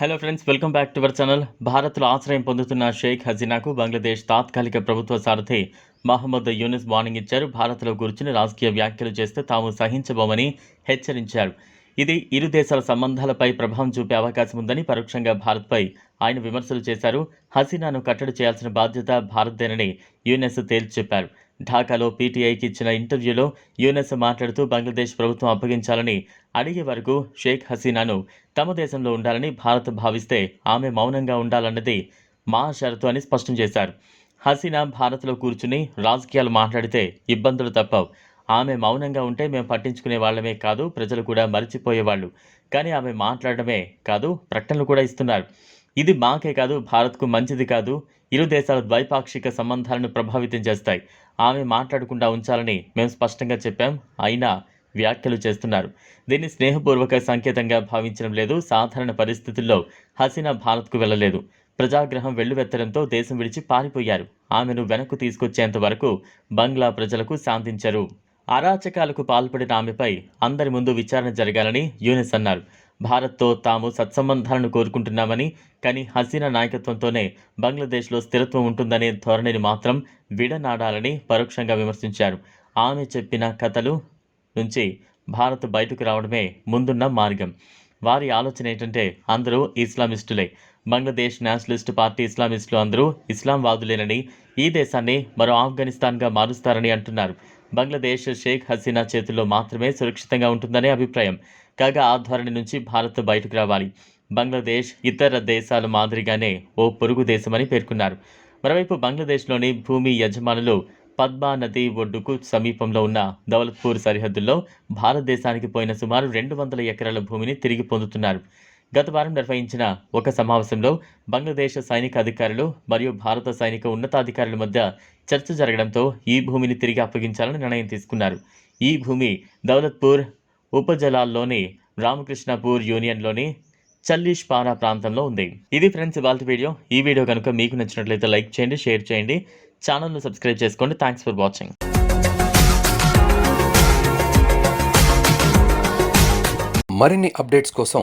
Hello friends welcome back to our channel భారత్లో ఆశ్రయం పొందుతున్న షేక్ హసీనాకు బంగ్లాదేశ్ తాత్కాలిక ప్రభుత్వ సారథి మహమ్మద్ యూనిస్ వార్నింగ్ ఇచ్చారు. భారత్లో కూర్చుని రాజకీయ వ్యాఖ్యలు చేస్తే తాము సహించబోమని హెచ్చరించారు. ఇది ఇరు దేశాల సంబంధాలపై ప్రభావం చూపే అవకాశం ఉందని పరోక్షంగా భారత్పై ఆయన విమర్శలు చేశారు. హసీనాను కట్టడి చేయాల్సిన బాధ్యత భారత్దేనని యూనెస్ తేల్చి చెప్పారు. ఢాకాలో పీటీఐకి ఇచ్చిన ఇంటర్వ్యూలో యూనెస్ మాట్లాడుతూ బంగ్లాదేశ్ ప్రభుత్వం అప్పగించాలని అడిగే వరకు షేక్ హసీనాను తమ దేశంలో ఉండాలని భారత్ భావిస్తే ఆమె మౌనంగా ఉండాలన్నది మా షరతు అని స్పష్టం చేశారు. హసీనా భారత్లో కూర్చుని రాజకీయాలు మాట్లాడితే ఇబ్బందులు తప్పవు. ఆమె మౌనంగా ఉంటే మేము పట్టించుకునే వాళ్ళమే కాదు ప్రజలు కూడా మర్చిపోయేవాళ్ళు. కానీ ఆమె మాట్లాడమే కాదు ప్రకటనలు కూడా ఇస్తున్నారు. ఇది మాకే కాదు భారత్కు మంచిది కాదు. ఇరు దేశాల ద్వైపాక్షిక సంబంధాలను ప్రభావితం చేస్తాయి. ఆమె మాట్లాడకుండా ఉంచాలని మేము స్పష్టంగా చెప్పాం. అయినా వ్యాఖ్యలు చేస్తున్నారు. దీన్ని స్నేహపూర్వక సంకేతంగా భావించడం లేదు. సాధారణ పరిస్థితుల్లో హసీనా భారత్కు వెళ్ళలేదు. ప్రజాగ్రహం వెల్లువెత్తడంతో దేశం విడిచి పారిపోయారు. ఆమెను వెనక్కు తీసుకొచ్చేంత వరకు బంగ్లా ప్రజలకు శాంతించరు అరాచకాలకు పాల్పడిన ఆమెపై అందరి ముందు విచారణ జరగాలని యూనిస్ అన్నారు. భారత్తో తాము సత్సంబంధాలను కోరుకుంటున్నామని కానీ హసీనా నాయకత్వంతోనే బంగ్లాదేశ్లో స్థిరత్వం ఉంటుందనే ధోరణిని మాత్రం విడనాడాలని పరోక్షంగా విమర్శించారు. ఆమె చెప్పిన కథలు నుంచి భారత్ బయటకు రావడమే ముందున్న మార్గం. వారి ఆలోచన ఏంటంటే అందరూ ఇస్లామిస్టులే. బంగ్లాదేశ్ నేషనలిస్ట్ పార్టీ ఇస్లామిస్టులు అందరూ ఇస్లాంవాదులేనని ఈ దేశాన్ని మరో ఆఫ్ఘనిస్తాన్గా మారుస్తారని అంటున్నారు. బంగ్లాదేశ్ షేక్ హసీనా చేతుల్లో మాత్రమే సురక్షితంగా ఉంటుందనే అభిప్రాయం. కాగా ఆ ధోరణి నుంచి భారత్ బయటకు రావాలి. బంగ్లాదేశ్ ఇతర దేశాల మాదిరిగానే ఓ పొరుగు దేశమని పేర్కొన్నారు. మరోవైపు బంగ్లాదేశ్లోని భూమి యజమానులు పద్మా నది ఒడ్డుకు సమీపంలో ఉన్న దౌలత్పూర్ సరిహద్దుల్లో భారతదేశానికి పోయిన సుమారు రెండు వందల ఎకరాల భూమిని తిరిగి పొందుతున్నారు. గత వారం నిర్వహించిన ఒక సమావేశంలో బంగ్లాదేశ్ సైనిక అధికారులు మరియు భారత సైనిక ఉన్నతాధికారుల మధ్య చర్చ జరగడంతో ఈ భూమిని తిరిగి అప్పగించాలని నిర్ణయం తీసుకున్నారు. ఈ భూమి దౌలత్పూర్ ఉపజలాల్లోని రామకృష్ణపూర్ యూనియన్లోని చల్లీష్పారా ప్రాంతంలో ఉంది. ఇది ఫ్రెండ్స్ ఇవాళ వీడియో. ఈ వీడియో కనుక మీకు నచ్చినట్లయితే లైక్ చేయండి షేర్ చేయండి. ఛానల్ను సబ్స్క్రైబ్ చేసుకోండి. Thanks for watching. మరిన్ని అప్డేట్స్ కోసం